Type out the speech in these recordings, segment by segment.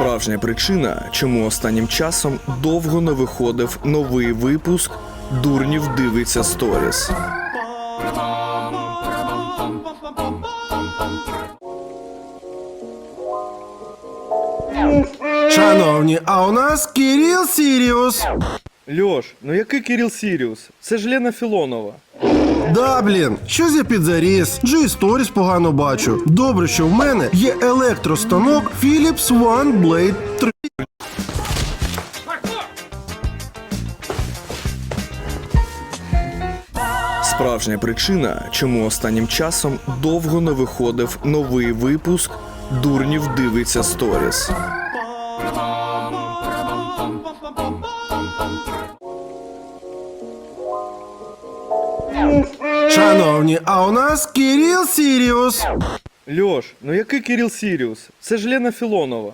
Справжня причина, чому останнім часом довго не виходив новий випуск Дурнів дивиться сторіс. Шановні, а у нас Кирил Сіріус. Льош, ну який Кирил Сіріус? Це ж Лена Філонова. Да, блін, щось я підзаріс. G Stories погано бачу. Добре, що в мене є електростанок Philips One Blade 3. Справжня причина, чому останнім часом довго не виходив новий випуск Дурнів дивиться сторіс. Шановні, а у нас Кирил Сіріус. Льош, ну який Кирил Сіріус? Це ж Лена Філонова.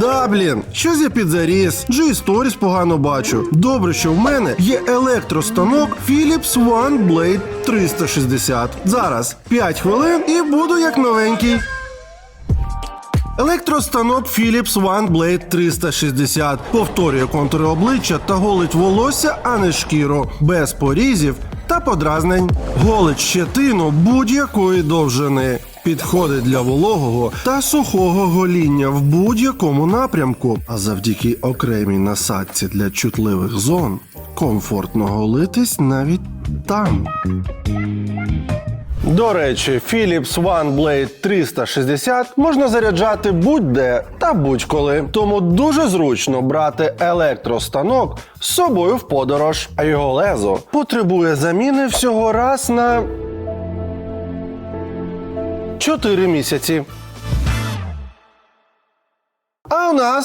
Да, блін, щось я підзаріс. G Stories погано бачу. Добре, що в мене є електростанок Philips One Blade 360. Зараз 5 хвилин і буду як новенький. Електростанок Philips One Blade 360 повторює контури обличчя та голить волосся, а не шкіру, без порізів та подразнень. Голить щетину будь-якої довжини. Підходить для вологого та сухого гоління в будь-якому напрямку. А завдяки окремій насадці для чутливих зон комфортно голитись навіть там. До речі, Philips One Blade 360 можна заряджати будь-де та будь-коли. Тому дуже зручно брати електростанок з собою в подорож, а його лезо потребує заміни всього раз на 4 місяці. А у нас